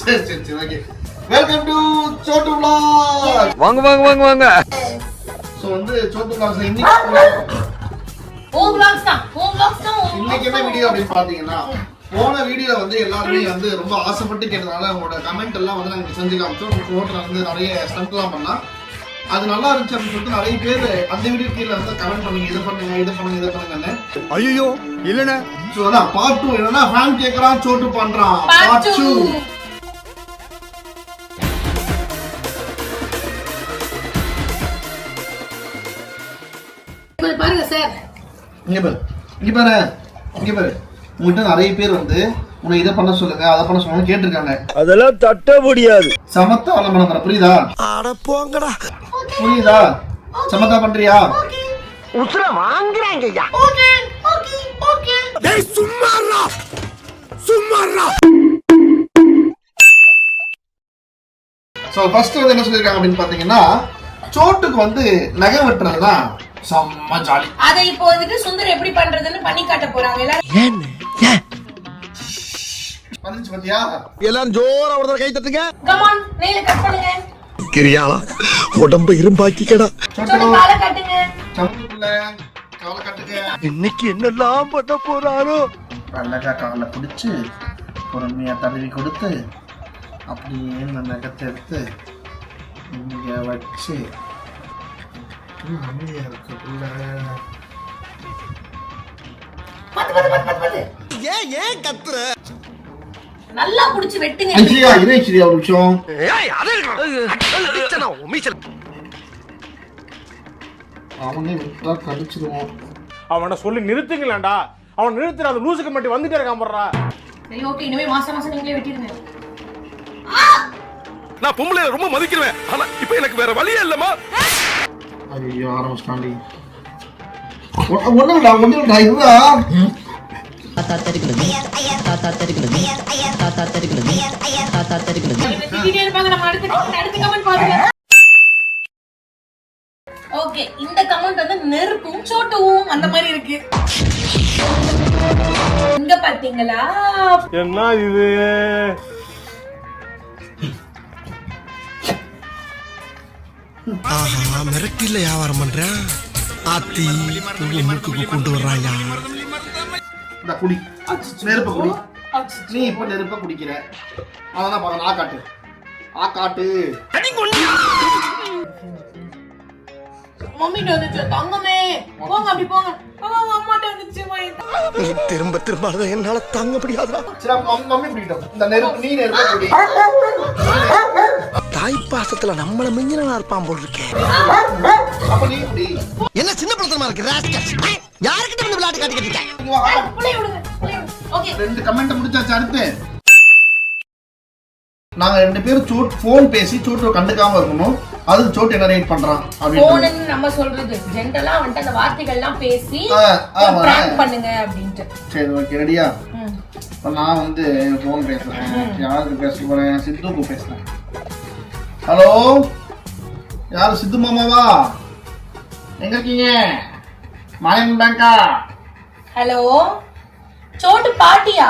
சரி சரி சரி okay welcome to Chottu vlog வாங்க வாங்க வாங்க வாங்க. ஸோ வந்து சோட்டு vlogs இன்னைக்கு ஓ vlogs தான். ஓ vlogs தான் இன்னைக்கு என்ன வீடியோ அப்படின்னு பாத்தீங்கன்னா போன வீடியோல வந்து எல்லாருமே வந்து ரொம்ப ஆசைப்பட்டு கேட்டதுனால உங்களோட கமெண்ட் எல்லாம் வந்து நாங்க செஞ்சு காமிச்சோம். ரோட்ல வந்து நிறைய ஸ்டண்ட் எல்லாம் பண்ணா அது நல்லா இருந்துச்சு அப்படின்னு சொல்லிட்டு நிறைய பேர் அந்த வீடியோ கீழே வந்து கமெண்ட் பண்ணுங்க. இதை பண்ணுங்க இதை பண்ணுங்க இதை பண்ணுங்கன்னு. ஐயோ இல்லண்ணே. ஸோ அதான் பார்ட் டூ என்னன்னா ஃபேன் கேட்கறான் சோட்டு பண்றான். பார்ட். டூ பாருங்க சார். இங்க பாரு இங்க பாரு இங்க பாரு. உங்ககிட்ட நிறைய பேர் வந்து உன்னை இதை பண்ண சொல்லுங்க அதை பண்ண சொல்லுங்க கேட்டிருக்காங்க. அதெல்லாம் தட்ட முடியாது. சமத்தா வளம் பண்ண புரியுதா? அட போங்கடா. புரியுதா? சமத்தா பண்றியா? உசுர வாங்குறாங்கய்யா டேய் சும்மாறா சும்மாறா ஸோ ஃபர்ஸ்ட் வந்து என்ன சொல்லியிருக்காங்க அப்படின்னு பார்த்தீங்கன்னா சோட்டுக்கு வந்து நகை வெட்டுறதுனா செம்ம ஜாலி. அதை இப்போ வந்துட்டு சுந்தர் எப்படி பண்றதுன்னு பண்ணி காட்ட போறாங்க எல்லாரும். வந்துச்சு பாத்தியா? எல்லாரும் ஜோரா ஒரு தடவை கை தட்டுங்க. கமான் நெயில கட் பண்ணுங்க. கிரியாளா உடம்ப இரும்பாக்கிக்கடா. காலை காட்டுங்க. கவலை கட்டுக்க இன்னைக்கு என்னெல்லாம் பண்ண போறாரோ? அழகா காலை பிடிச்சி பொறுமையா தடவி கொடுத்து அப்படியே இந்த நகத்தை எடுத்து இங்க வச்சு அமைதியா ஏன் ஏன் கத்துற? நல்லா புடிச்சு வெட்டுங்க. ஐஸ்வர்யா இரு ஐஸ்வர்யா ஒரு நிமிஷம். ஏய் அது கிச்சனா மீச்சல் அவனே விட்டா கடிச்சிருவோம் அவனை சொல்லி நிறுத்துங்களேன்டா. அவன் நிறுத்துற அந்த லூசுக்கு மட்டும் வந்துட்டே இருக்கான் போடுறா சரி ஓகே இனிமே மாசம் மாசம் நீங்களே வெட்டிடுங்க. நான் பொம்பளை ரொம்ப மதிக்கிறேன். ஆனா இப்ப எனக்கு வேற வழியே இல்லம்மா. ஐயோ ஆரம்பிச்சிட்டாண்டி ஒண்ணுடா ஒண்ணுடா இதுதான் தாத்தா தெருக்கிறது தாத்தா தெருக்கிறது தாத்தா தெருக்கிறது தாத்தா பாருங்க. ஓகே இந்த கமெண்ட் வந்து நெருப்பும் சோட்டுவும் அந்த மாதிரி இருக்கு. இங்க பாத்தீங்களா? என்ன இது? ஆஹா மிரட்டில வியாபாரம் பண்றேன் ஆத்தி மூக்குக்கு கொண்டு வர்றாயா? இந்த குடி நெருப்ப குடி நீ இப்ப நெருப்ப குடிக்கிற. அதான் பார்க்க ஆ காட்டு. ஆ காட்டு. மம்மிட்ட வந்துச்சு. தங்கமே போங்க அப்படி போங்க. திரும்ப திரும்ப என்னால தாங்க மம்மி மம்மி பிடிக்கிட்டோம் இந்த நெருப்பு நீ நெருப்ப குடி தாய் பாசத்துல நம்மள மிஞ்சினா இருப்பான் போல் இருக்கேன் அப்ப நீ குடி என்ன சின்ன படத்தனமா இருக்கு ராஸ்கல் யாருக்கிட்ட வந்து விளையாட்டு காட்டிக்கிட்டு இருக்கேன் ரெண்டு கமெண்ட் முடிச்சாச்சு அடுத்து. நாங்க ரெண்டு பேரும் சோட் ஃபோன் பேசி சோட்டு கண்டுக்காம இருக்கணும். அதுக்கு சோட்டு என்ன ரேட் பண்றான் அப்படின்னு நம்ம சொல்றது. ஜென்ரலா வந்துட்டு அந்த வார்த்தைகள்லாம் பேசி பண்ணுங்க அப்படின்ட்டு. சரி ஓகே ரெடியா நான் வந்து ஃபோன் பேசுறேன். யாருக்கு பேச போறேன்? சித்துக்கு பேசுறேன். ஹலோ? யாரு சித்து மாமாவா? எங்க இருக்கீங்க? மாயன் பேங்கா ஹலோ? சோட்டு பாட்டியா?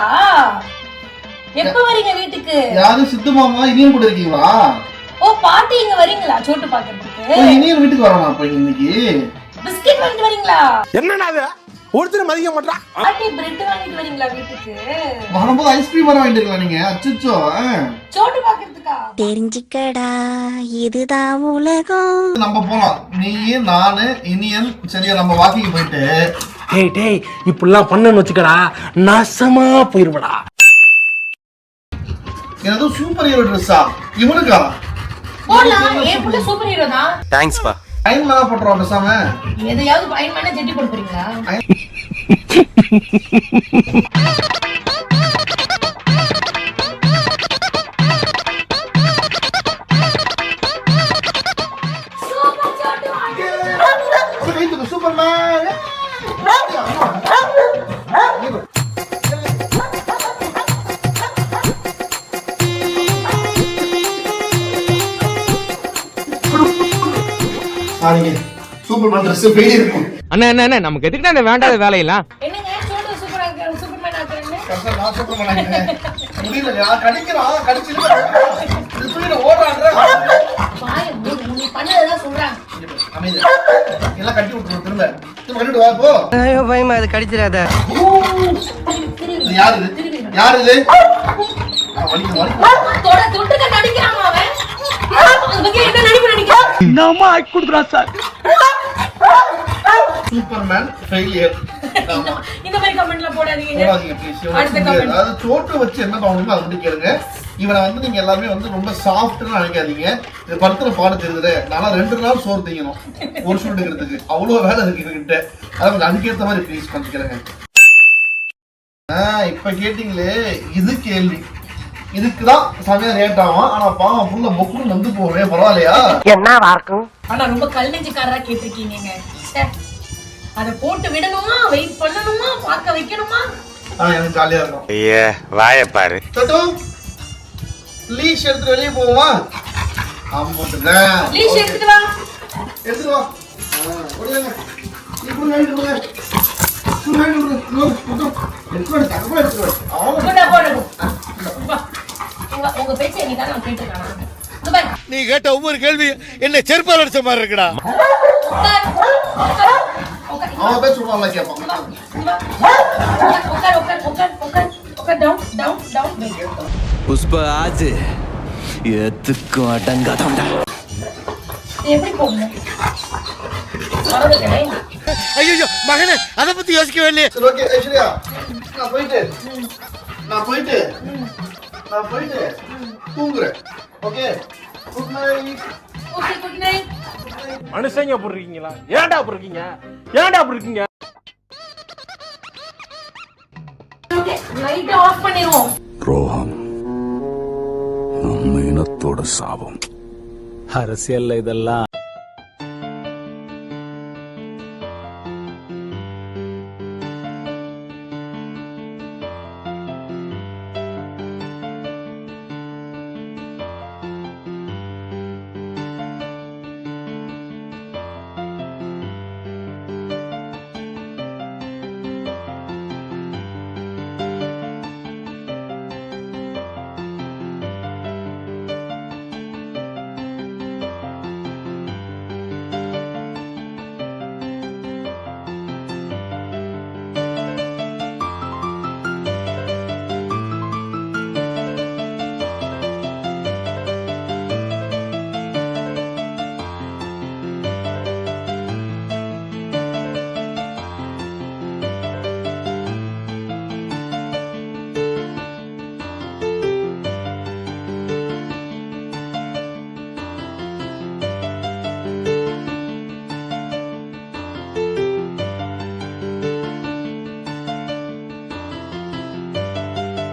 எப்ப வரீங்க வீட்டுக்கு? யாரு சித்து மாமா? இனியன் கூட இருக்கீங்களா? ஓ பாட்டி இங்க வரீங்களா சோட்டு பாக்குறதுக்கு? இனியன் வீட்டுக்கு வரானா அப்ப இன்னைக்கு? பிஸ்கெட் வாங்கிட்டு வரீங்களா? என்னடா ஒருத்தர் மதிக்க மாட்டான் பாட்டி பிரெட் வாங்கிட்டு வரீங்களா வீட்டுக்கு? வரும்போது ஐஸ்கிரீம் வர வேண்டியிருக்கலாம் நீங்க? அச்சோ சோட்டு பாக்குறதுக்கா? தெரிஞ்சுக்கடா இதுதான் உலகம். நம்ம போலாம். நீ நானு இனியன் சரியா நம்ம வாக்கிங் போயிட்டு. டேய் டேய் இப்படிலாம் பண்ணன்னு வச்சுக்கடா நாசமா போயிருவடா. ஏதோ சூப்பர் ஹீரோ ட்ரெஸ்ஸா இவனுக்கா? போடலாம் என் புள்ள சூப்பர் ஹீரோ தான் தேங்க்ஸ்பா டைம் மேல போட்டுருவோம் பேசாம. எதையாவது பயன் பண்ண ஜெட்டி போட்டு போறீங்களா சூப்பர்மேன் சூப்பர்மேன் ட்ரெஸ் பெரிய இருக்கும் அண்ணா என்ன அண்ணா நமக்கு எதுக்குண்ணா இந்த வேண்டாத வேலையெல்லாம்? என்னங்க சோட்டு சூப்பரா இருக்கு சூப்பர்மேன் ஆக்குறேன்னு நான் சூப்பர்மேன் முடியல கடிக்கிறான் கடிச்சு தூக்கிட்டு ஓடுறான்ற? வாய நீ பண்ணதான் சொல்றாங்க. அமைதி எல்லாம் கட்டி விட்டுருவோம் திரும்ப. திரும்ப கட்டிட்டு வா போ. பயமா அது கடிச்சிடாத. இது யாரு இது? யாரு இது? ஆ, வலிக்கும் வலிக்கும் தொட தொட்டுக்க நடிக்கிறாமா அவன்? அதை பத்தி என்ன நடிப்பு நடிக்கிறான் சூப்பர்மேன் ஃபெயிலியர் ஆமா இந்த மாதிரி கமெண்ட்ல போடாதீங்க. அதாவது சோட்டு வச்சு என்ன பண்ணணுமோ அதை மட்டும் கேளுங்க. இவனை வந்து நீங்க எல்லாமே வந்து ரொம்ப சாஃப்ட்னு நினைக்காதீங்க. இது படுத்துற பாடு தெரியுது நான் ரெண்டு நாள் சோறு திங்கணும். ஒரு ஷூட் எடுக்கிறதுக்கு அவ்வளவு வேலை இருக்கு கொஞ்சம் அதுக்கேற்ற மாதிரி ப்ளீஸ் பண்ணிக்கிறேங்க ஆஹ் இப்ப கேட்டீங்களே இது கேள்வி. இதுக்கு தான் சமயம் லேட் ஆகும். ஆனா பாவம் புள்ள மொக்குன்னு வந்து போவே பரவாயில்லையா? என்னவா இருக்கும் ஆனா ரொம்ப கல் நெஞ்சுக்காரரா கேட்டிருக்கீங்க. அத போட்டு விடணுமா? வெயிட் பண்ணணுமா? பார்க்க வைக்கணுமா? எனக்கு ஜாலியா இருக்கும். ஐயே வாய பாரு. தட்டு லீஷ் எடுத்துட்டு வெளியே போவோமா? ஆமாட்டுங்க லீஷ் எடுத்துட்டு வா. எடுத்துட்டு வா. ஆ, கொடுங்க. நீ கொடுங்க, வாங்கிட்டு கொடுங்க. கொடுங்க, வாங்கிட்டு கொடுங்க. இன்னொரு, இன்னொரு. எடுத்துட்டு வா, தங்க கூட எடுத்துட்டு வா. ஆமா. கொண்டா போடணும் வா. உங்க பேச்சை நான் கேட்டிருக்கேனா? நீ கேட்ட ஒவ்வொரு கேள்வி என்ன செருப்பால் அடிச்ச மாதிரி இருக்குடா. அவன் பேர் சொல்றான்ல கேட்பான். உட்கார், உட்கார், உட்கார், உட்கார், உட்கார். புஷ்ப எத்துக்கும் எப்படி போகணும் ஐயோ மகனே அதை பத்தி யோசிக்கவே இல்லையே. சரி ஓகே ஐஸ்வர்யா நான் போயிட்டு நான் போயிட்டு நான் போயிட்டு. தூங்குறேன் okay. Good night okay good night மனுஷங்க அப்படி இருக்கீங்களா? ஏன்டா அப்படி இருக்கீங்க? ஏன்டா அப்படி இருக்கீங்க? ஓகே லைட் ஆஃப் பண்ணிடுவோம். துரோகம் நம்ம இனத்தோட சாபம். அரசியல்ல இதெல்லாம்